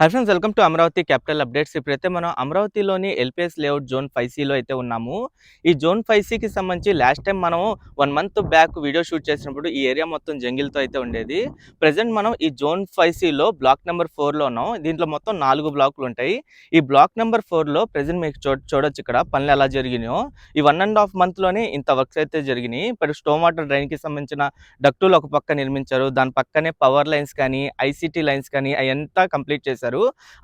Hi friends welcome to Amaravati capital updates ఇప్పుడైతే మనం అమరావతిలోని ఎల్పిఎస్ లేఅవుట్ జోన్ ఫైవ్ సిలో అయితే ఉన్నాము. ఈ జోన్ ఫైవ్ సికి సంబంధించి లాస్ట్ టైం మనం one month back video shoot చేసినప్పుడు ఈ ఏరియా మొత్తం జంగిల్తో అయితే ఉండేది. ప్రజెంట్ మనం ఈ జోన్ ఫైవ్ సిలో బ్లాక్ నెంబర్ ఫోర్లో ఉన్నాం. దీంట్లో మొత్తం నాలుగు బ్లాక్లు ఉంటాయి. ఈ బ్లాక్ నెంబర్ ఫోర్లో ప్రజెంట్ మీకు చూ చూడొచ్చు ఇక్కడ పనులు ఎలా జరిగినాయో. ఈ వన్ అండ్ హాఫ్ మంత్లోనే ఇంత వర్క్స్ అయితే జరిగినాయి. ఇప్పుడు స్టోమ్ వాటర్ డ్రైన్కి సంబంధించిన డక్టులు ఒక పక్క నిర్మించారు. దాని పక్కనే పవర్ లైన్స్ కానీ ఐసీటీ లైన్స్ కానీ అవంతా కంప్లీట్ చేశారు.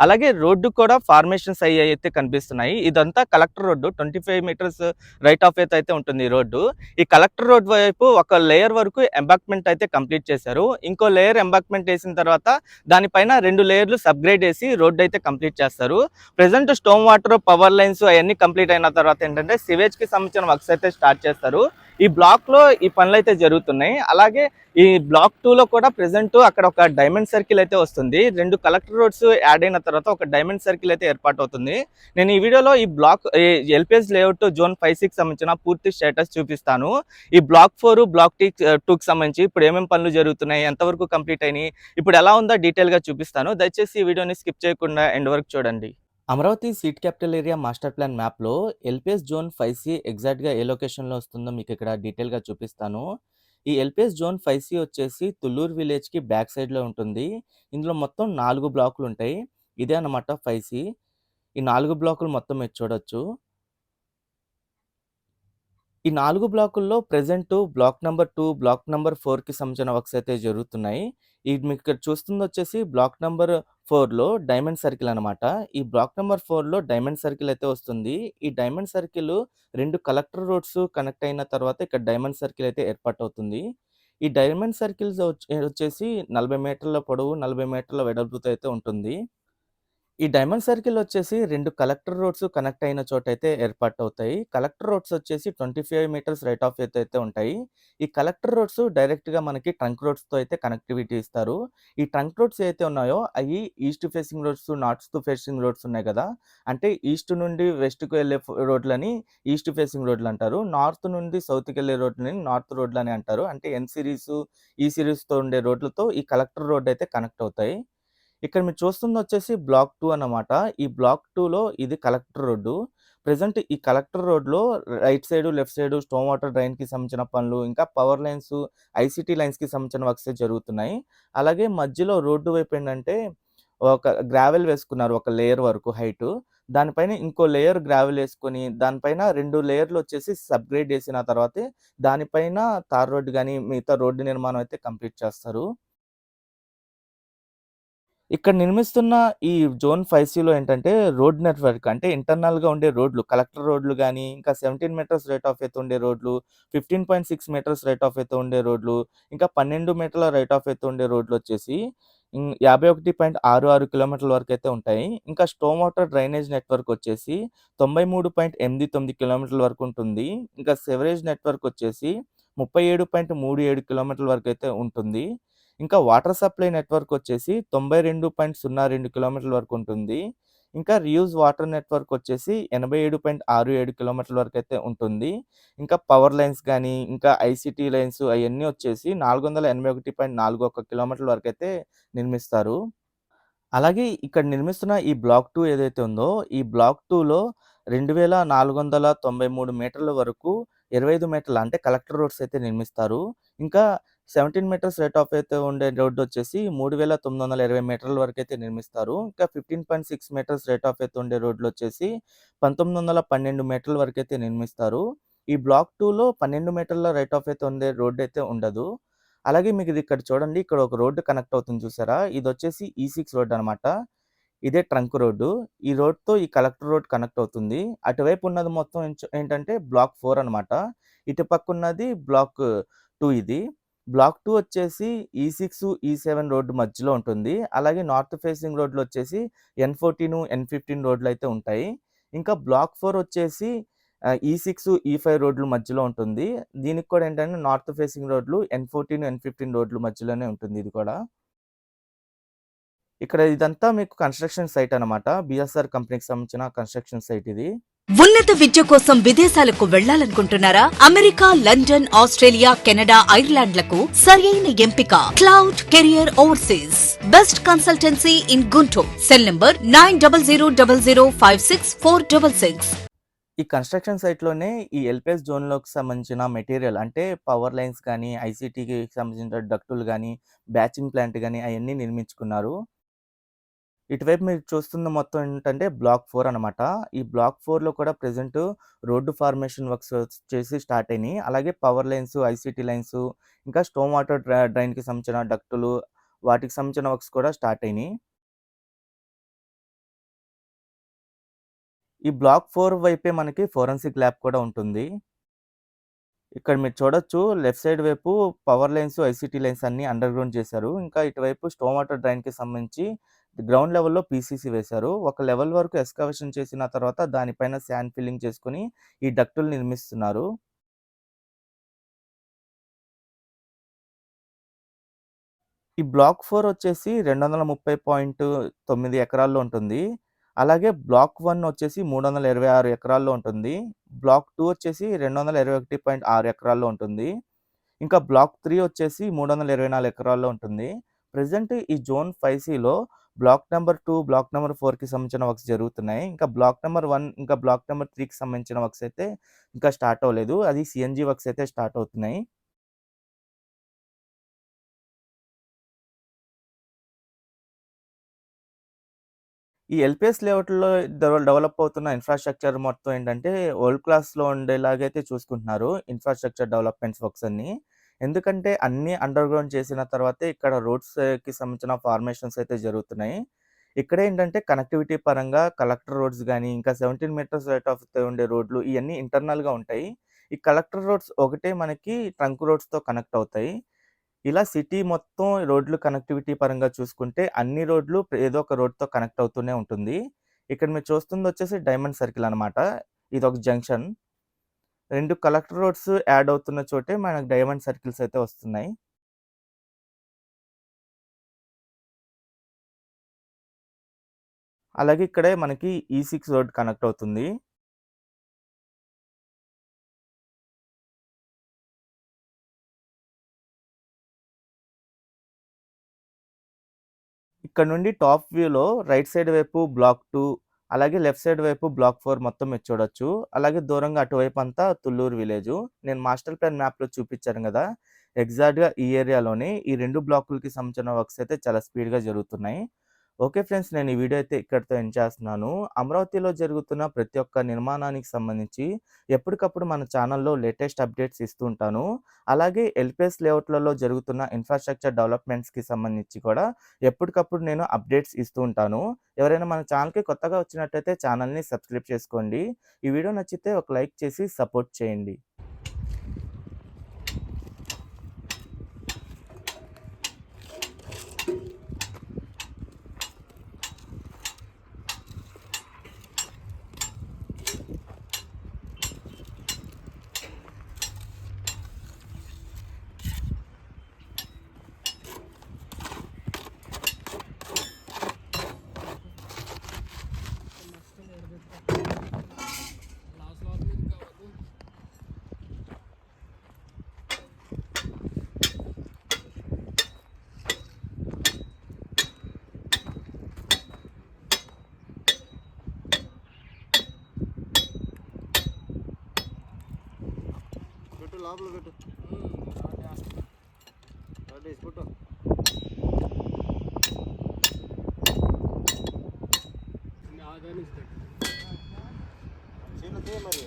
అలాగే రోడ్డు కూడా ఫార్మేషన్స్ అయ్యి అయితే కనిపిస్తున్నాయి. ఇదంతా collector road. Twenty five metres right of అయితే ఉంటుంది రోడ్డు. ఈ కలెక్టర్ రోడ్ వైపు ఒక లేయర్ వరకు ఎంబాక్మెంట్ అయితే కంప్లీట్ చేశారు. ఇంకో లేయర్ ఎంబాక్మెంట్ వేసిన తర్వాత దానిపైన రెండు లేయర్లు సబ్గ్రేడ్ వేసి రోడ్డు అయితే కంప్లీట్ చేస్తారు. Present storm water power lines అవన్నీ కంప్లీట్ అయిన తర్వాత ఏంటంటే సివేజ్కి సంబంధించిన వర్క్స్ అయితే స్టార్ట్ చేస్తారు. ఈ బ్లాక్లో ఈ పనులు అయితే జరుగుతున్నాయి. అలాగే ఈ బ్లాక్ టూలో కూడా ప్రజెంట్ అక్కడ ఒక డైమండ్ సర్కిల్ అయితే వస్తుంది. రెండు కలెక్టర్ రోడ్స్ యాడ్ అయిన తర్వాత ఒక డైమండ్ సర్కిల్ అయితే ఏర్పాటు అవుతుంది నేను ఈ వీడియోలో ఈ block LPS layout zone five six సంబంధించిన పూర్తి స్టేటస్ చూపిస్తాను. ఈ బ్లాక్ ఫోర్ బ్లాక్ టీ టూకి సంబంధించి ఇప్పుడు ఏమేమి పనులు జరుగుతున్నాయి ఎంతవరకు కంప్లీట్ అయినాయి ఇప్పుడు ఎలా ఉందో డీటెయిల్గా చూపిస్తాను. దయచేసి ఈ వీడియోని స్కిప్ చేయకుండా ఎండ్ వరకు చూడండి. Amaravati seed capital area master plan మ్యాప్లో ఎల్పిఎస్ జోన్ ఫైవ్ సి ఎగ్జాక్ట్గా ఏ లొకేషన్లో వస్తుందో మీకు ఇక్కడ డీటెయిల్గా చూపిస్తాను. ఈ ఎల్పిఎస్ జోన్ ఫైవ్ సి వచ్చేసి తుళ్ళూరు విలేజ్కి బ్యాక్ సైడ్లో ఉంటుంది. ఇందులో మొత్తం నాలుగు బ్లాకులు ఉంటాయి ఇదే అన్నమాట ఫైవ్ సి. ఈ నాలుగు బ్లాకులు మొత్తం మీరు చూడొచ్చు. ఈ నాలుగు బ్లాకుల్లో present block number two block number ఫోర్కి సంబంధించిన వర్క్స్ అయితే జరుగుతున్నాయి. ఇది మీకు ఇక్కడ చూస్తుంది వచ్చేసి బ్లాక్ నెంబర్ ఫోర్లో డైమండ్ సర్కిల్ అనమాట ఈ బ్లాక్ నెంబర్ ఫోర్లో డైమండ్ సర్కిల్ అయితే వస్తుంది. ఈ డైమండ్ సర్కిల్ రెండు కలెక్టర్ రోడ్స్ కనెక్ట్ అయిన తర్వాత ఇక్కడ డైమండ్ సర్కిల్ అయితే ఏర్పాటు అవుతుంది ఈ డైమండ్ సర్కిల్స్ వచ్చేసి నలభై మీటర్ల పొడవు నలభై మీటర్ల వెడల్పుతో అయితే ఉంటుంది. ఈ డైమండ్ సర్కిల్ వచ్చేసి రెండు కలెక్టర్ రోడ్స్ కనెక్ట్ అయిన చోట అయితే ఏర్పాటు అవుతాయి కలెక్టర్ రోడ్స్ వచ్చేసి twenty five metres right of అయితే అయితే ఉంటాయి. ఈ కలెక్టర్ రోడ్స్ డైరెక్ట్గా మనకి ట్రంక్ రోడ్స్తో అయితే కనెక్టివిటీ ఇస్తారు. ఈ ట్రంక్ రోడ్స్ అయితే ఉన్నాయో అవి east facing roads north facing roads ఉన్నాయి కదా! అంటే ఈస్ట్ నుండి వెస్ట్కి వెళ్ళే రోడ్లని ఈస్ట్ ఫేసింగ్ రోడ్లు అంటారు. నార్త్ నుండి సౌత్కి వెళ్ళే రోడ్లని నార్త్ రోడ్లు అని అంటారు. అంటే ఎన్ సిరీస్ ఈ సిరీస్తో ఉండే రోడ్లతో ఈ కలెక్టర్ రోడ్ అయితే కనెక్ట్ అవుతాయి. ఇక్కడ మీరు చూస్తుంది వచ్చేసి బ్లాక్ టూ అన్నమాట. ఈ బ్లాక్ టూలో ఇది కలెక్టర్ రోడ్డు. ప్రజెంట్ ఈ కలెక్టర్ రోడ్లో right side left side storm water డ్రైన్కి సంబంధించిన పనులు ఇంకా పవర్ లైన్స్ ఐసీటీ లైన్స్కి సంబంధించిన వర్క్స్ జరుగుతున్నాయి. అలాగే మధ్యలో రోడ్డు వైపు ఏంటంటే ఒక గ్రావెల్ వేసుకున్నారు ఒక లేయర్ వరకు హైట్. దానిపైన ఇంకో లేయర్ గ్రావెల్ వేసుకొని దానిపైన రెండు లేయర్లు వచ్చేసి సబ్గ్రేడ్ చేసిన తర్వాత దానిపైన తార్ రోడ్డు కానీ మిగతా రోడ్డు నిర్మాణం అయితే కంప్లీట్ చేస్తారు. ఇక్కడ నిర్మిస్తున్న ఈ జోన్ ఫైవ్ సిలో ఏంటంటే రోడ్ నెట్వర్క్ అంటే ఇంటర్నల్గా ఉండే రోడ్లు కలెక్టర్ రోడ్లు కానీ ఇంకా సెవెంటీన్ మీటర్స్ రేట్ ఆఫ్ అయితే ఉండే రోడ్లు fifteen point six metres right of అయితే ఉండే రోడ్లు ఇంకా పన్నెండు మీటర్ల రేట్ ఆఫ్ అయితే ఉండే రోడ్లు వచ్చేసి యాభై ఒకటి పాయింట్ ఆరు ఆరు కిలోమీటర్ల వరకు అయితే ఉంటాయి. ఇంకా స్టోమ్ వాటర్ డ్రైనేజ్ నెట్వర్క్ వచ్చేసి తొంభై మూడు పాయింట్ ఎనిమిది తొమ్మిది కిలోమీటర్ల వరకు ఉంటుంది. ఇంకా సెవరేజ్ నెట్వర్క్ వచ్చేసి ముప్పై ఏడు పాయింట్ మూడు ఏడు కిలోమీటర్ల వరకు అయితే ఉంటుంది. ఇంకా వాటర్ సప్లై నెట్వర్క్ వచ్చేసి తొంభై రెండు పాయింట్ సున్నా రెండు కిలోమీటర్ల వరకు ఉంటుంది. ఇంకా రియూజ్ వాటర్ నెట్వర్క్ వచ్చేసి ఎనభై ఏడు పాయింట్ ఆరు ఏడు కిలోమీటర్ల వరకు అయితే ఉంటుంది. ఇంకా పవర్ లైన్స్ కానీ ఇంకా ఐసిటీ లైన్స్ అవన్నీ వచ్చేసి నాలుగు వందల ఎనభై ఒకటి పాయింట్ నాలుగు ఒక కిలోమీటర్ల వరకు అయితే నిర్మిస్తారు. అలాగే ఇక్కడ నిర్మిస్తున్న ఈ బ్లాక్ టూ ఏదైతే ఉందో ఈ బ్లాక్ టూలో రెండు వేల నాలుగు వందల తొంభై మూడు మీటర్ల వరకు ఇరవై ఐదు మీటర్ల అంటే కలెక్టర్ రోడ్స్ అయితే నిర్మిస్తారు. ఇంకా సెవెంటీన్ మీటర్స్ రేట్ ఆఫ్ అయితే ఉండే రోడ్డు వచ్చేసి మూడు వేల తొమ్మిది వందల ఇరవై మీటర్ల వరకు అయితే నిర్మిస్తారు. ఇంకా fifteen point six metres right of అయితే ఉండే రోడ్లు వచ్చేసి పంతొమ్మిది వందల పన్నెండు మీటర్ల వరకు అయితే నిర్మిస్తారు. ఈ బ్లాక్ టూలో పన్నెండు మీటర్ల రేట్ ఆఫ్ అయితే ఉండే రోడ్డు అయితే ఉండదు. అలాగే మీకు ఇది ఇక్కడ చూడండి ఇక్కడ ఒక రోడ్డు కనెక్ట్ అవుతుంది చూసారా? ఇది వచ్చేసి e ఈ సిక్స్ రోడ్ అనమాట ఇదే ట్రంక్ రోడ్డు. ఈ రోడ్తో ఈ కలెక్టర్ రోడ్ కనెక్ట్ అవుతుంది. అటువైపు ఉన్నది మొత్తం ఏంటంటే బ్లాక్ ఫోర్ అనమాట ఇటు పక్క ఉన్నది బ్లాక్ టూ ఇది. బ్లాక్ టూ వచ్చేసి ఈ సిక్స్ ఈ సెవెన్ రోడ్డు మధ్యలో ఉంటుంది. అలాగే నార్త్ ఫేసింగ్ రోడ్లు వచ్చేసి ఎన్ ఫోర్టీన్ ఎన్ ఫిఫ్టీన్ రోడ్లు అయితే ఉంటాయి. ఇంకా బ్లాక్ ఫోర్ వచ్చేసి ఈ సిక్స్ ఈ ఫైవ్ రోడ్లు మధ్యలో ఉంటుంది. దీనికి కూడా ఏంటంటే నార్త్ ఫేసింగ్ రోడ్లు ఎన్ ఫోర్టీన్ ఎన్ ఫిఫ్టీన్ రోడ్లు మధ్యలోనే ఉంటుంది ఇది కూడా. ఇక్కడ ఇదంతా మీకు కన్స్ట్రక్షన్ సైట్ అన్నమాట. బిఎస్ఆర్ కంపెనీకి సంబంధించిన కన్స్ట్రక్షన్ సైట్ ఇది. ఉన్నత విద్య కోసం విదేశాలకు వెళ్ళాలనుకుంటున్నారా అమెరికా లండన్ ఆస్ట్రేలియా కెనడా ఐర్లాండ్లకు సరైన ఎంపిక. Cloud career overseas. Best consultancy in Guntur. Cell number nine double zero double zero five six four double six. ఈ కన్స్ట్రక్షన్ సైట్లోనే ఈ ఎల్పిఎస్ జోన్లోకి సంబంధించిన మెటీరియల్ అంటే పవర్ లైన్స్ కానీ ఐసీటీకి సంబంధించిన డక్టులు కానీ బ్యాచింగ్ ప్లాంట్ కానీ అవన్నీ నిర్మించుకున్నారు. ఇటువైపు మీరు చూస్తున్న మొత్తం ఏంటంటే బ్లాక్ ఫోర్ అనమాట. ఈ బ్లాక్ ఫోర్లో కూడా ప్రజెంట్ రోడ్డు ఫార్మేషన్ వర్క్స్ చేసి స్టార్ట్ అయినాయి. అలాగే పవర్ లైన్స్ ఐసీటీ లైన్స్ ఇంకా స్టోమ్ వాటర్ డ్రైన్కి సంబంధించిన డక్టులు వాటికి సంబంధించిన వర్క్స్ కూడా స్టార్ట్ అయినాయి. ఈ బ్లాక్ ఫోర్ వైపే మనకి ఫోరెన్సిక్ ల్యాబ్ కూడా ఉంటుంది. ఇక్కడ మీరు చూడొచ్చు లెఫ్ట్ సైడ్ వైపు పవర్ లైన్స్ ఐసీటీ లైన్స్ అన్ని అండర్ గ్రౌండ్ చేశారు. ఇంకా ఇటువైపు స్టోమ్ వాటర్ డ్రైన్కి సంబంధించి గ్రౌండ్ లెవెల్లో పీసీసీ వేశారు. ఒక లెవెల్ వరకు ఎస్కవేషన్ చేసిన తర్వాత దానిపైన శాండ్ ఫిల్లింగ్ చేసుకుని ఈ డక్టులు నిర్మిస్తున్నారు. ఈ బ్లాక్ ఫోర్ వచ్చేసి రెండు వందల ముప్పై పాయింట్ తొమ్మిది ఎకరాల్లో ఉంటుంది. అలాగే బ్లాక్ వన్ వచ్చేసి మూడు వందల ఇరవై ఆరు ఎకరాల్లో ఉంటుంది. బ్లాక్ టూ వచ్చేసి రెండు వందల ఇరవై ఒకటి పాయింట్ ఆరు ఎకరాల్లో ఉంటుంది. ఇంకా బ్లాక్ త్రీ వచ్చేసి మూడు వందల ఇరవై నాలుగు ఎకరాల్లో ఉంటుంది. ప్రజెంట్ ఈ జోన్ ఫైవ్ సిలో block number two block number ఫోర్కి సంబంధించిన వర్క్స్ జరుగుతున్నాయి. ఇంకా బ్లాక్ నెంబర్ వన్ ఇంకా బ్లాక్ నెంబర్ త్రీకి సంబంధించిన వర్క్స్ అయితే ఇంకా స్టార్ట్ అవ్వలేదు. అది సిఎన్జి వర్క్స్ అయితే స్టార్ట్ అవుతున్నాయి. ఈ ఎల్పిఎస్ లేఅవుట్లో డెవలప్ అవుతున్న ఇన్ఫ్రాస్ట్రక్చర్ మొత్తం ఏంటంటే వరల్డ్ క్లాస్లో ఉండేలాగైతే చూసుకుంటున్నారు. ఇన్ఫ్రాస్ట్రక్చర్ డెవలప్మెంట్స్ వర్క్స్ అన్ని. ఎందుకంటే అన్ని అండర్ గ్రౌండ్ చేసిన తర్వాతే ఇక్కడ రోడ్స్కి సంబంధించిన ఫార్మేషన్స్ అయితే జరుగుతున్నాయి. ఇక్కడ ఏంటంటే కనెక్టివిటీ పరంగా కలెక్టర్ రోడ్స్ కానీ ఇంకా సెవెంటీన్ మీటర్స్ రేట్ ఆఫ్ ఉండే రోడ్లు ఇవన్నీ ఇంటర్నల్గా ఉంటాయి. ఈ కలెక్టర్ రోడ్స్ ఒకటే మనకి ట్రంక్ రోడ్స్తో కనెక్ట్ అవుతాయి. ఇలా సిటీ మొత్తం రోడ్లు కనెక్టివిటీ పరంగా చూసుకుంటే అన్ని రోడ్లు ఏదో ఒక రోడ్తో కనెక్ట్ అవుతూనే ఉంటుంది. ఇక్కడ మీరు చూస్తుంది వచ్చేసి డైమండ్ సర్కిల్ అనమాట ఇది ఒక జంక్షన్. రెండు కలెక్టర్ రోడ్స్ యాడ్ అవుతున్న చోటే మనకు డైమండ్ సర్కిల్స్ అయితే వస్తున్నాయి. అలాగే ఇక్కడే మనకి e ఈ సిక్స్ రోడ్ కనెక్ట్ అవుతుంది. ఇక్కడ నుండి టాప్ వ్యూలో రైట్ సైడ్ వైపు బ్లాక్ టూ అలాగే లెఫ్ట్ సైడ్ వైపు బ్లాక్ ఫోర్ మొత్తం మీరు చూడొచ్చు. అలాగే దూరంగా అటువైపు అంతా తుళ్ళూరు విలేజ్. నేను మాస్టర్ ప్లాన్ మ్యాప్లో చూపించాను కదా. ఎగ్జాక్ట్గా ఈ ఏరియాలోనే ఈ రెండు బ్లాకులకి సంబంధించిన వర్క్స్ అయితే చాలా స్పీడ్గా జరుగుతున్నాయి. ఓకే ఫ్రెండ్స్ నేను ఈ వీడియో అయితే ఇక్కడితో ఎండ్ చేస్తున్నాను. అమరావతిలో జరుగుతున్న ప్రతి ఒక్క నిర్మాణానికి సంబంధించి ఎప్పటికప్పుడు మన ఛానల్లో లేటెస్ట్ అప్డేట్స్ ఇస్తూ ఉంటాను. అలాగే ఎల్పిఎస్ లేఅవుట్లలో జరుగుతున్న ఇన్ఫ్రాస్ట్రక్చర్ డెవలప్మెంట్స్కి సంబంధించి కూడా ఎప్పటికప్పుడు నేను అప్డేట్స్ ఇస్తూ ఉంటాను. ఎవరైనా మన ఛానల్కి కొత్తగా వచ్చినట్టయితే ఛానల్ని సబ్స్క్రైబ్ చేసుకోండి. ఈ వీడియో నచ్చితే ఒక లైక్ చేసి సపోర్ట్ చేయండి. లోపల పెట్టు రెడీ పెట్టు చిన్నదే మరి